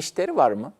çeşitleri var mı?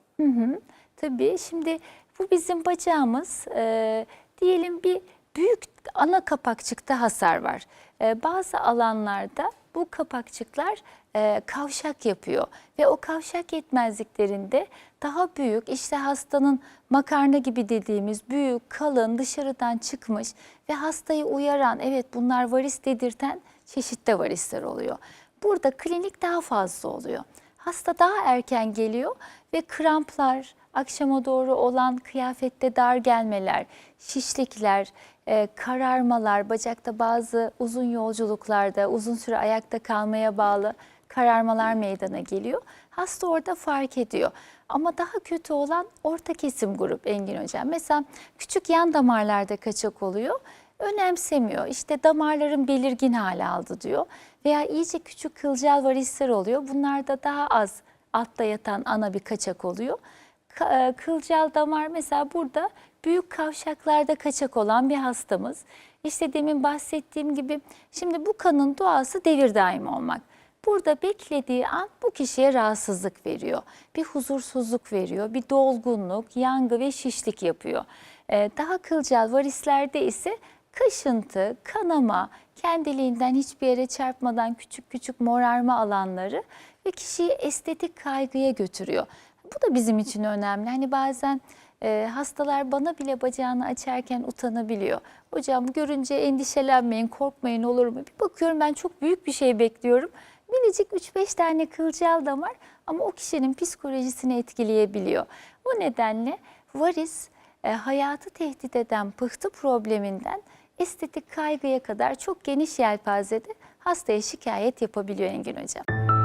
Tabii şimdi bu bizim bacağımız. Ee, diyelim bir büyük ana kapakçıkta hasar var. Ee, bazı alanlarda bu kapakçıklar e, kavşak yapıyor ve o kavşak yetmezliklerinde daha büyük işte hastanın makarna gibi dediğimiz büyük, kalın, dışarıdan çıkmış ve hastayı uyaran evet bunlar varis dedirten çeşitli varisler oluyor. Burada klinik daha fazla oluyor. Hasta daha erken geliyor ve kramplar, akşama doğru olan kıyafette dar gelmeler, şişlikler, e, kararmalar, bacakta bazı uzun yolculuklarda uzun süre ayakta kalmaya bağlı kararmalar meydana geliyor. Hasta orada fark ediyor. Ama daha kötü olan orta kesim grup Engin Hocam. Mesela küçük yan damarlarda kaçak oluyor önemsemiyor. İşte damarların belirgin hale aldı diyor. Veya iyice küçük kılcal varisler oluyor. Bunlarda daha az altta yatan ana bir kaçak oluyor. E, Kılcal damar mesela burada büyük kavşaklarda kaçak olan bir hastamız. İşte demin bahsettiğim gibi şimdi bu kanın doğası devir daim olmak. Burada beklediği an bu kişiye rahatsızlık veriyor. Bir huzursuzluk veriyor, bir dolgunluk, yangı ve şişlik yapıyor. Ee, daha kılcal varislerde ise kaşıntı, kanama, kendiliğinden hiçbir yere çarpmadan küçük küçük morarma alanları ve kişiyi estetik kaygıya götürüyor. Bu da bizim için önemli. Hani bazen e, hastalar bana bile bacağını açarken utanabiliyor. Hocam görünce endişelenmeyin, korkmayın olur mu? Bir bakıyorum ben çok büyük bir şey bekliyorum. Minicik 3-5 tane kılcal damar ama o kişinin psikolojisini etkileyebiliyor. O nedenle varis e, hayatı tehdit eden pıhtı probleminden estetik kaygıya kadar çok geniş yelpazede hastaya şikayet yapabiliyor Engin Hocam.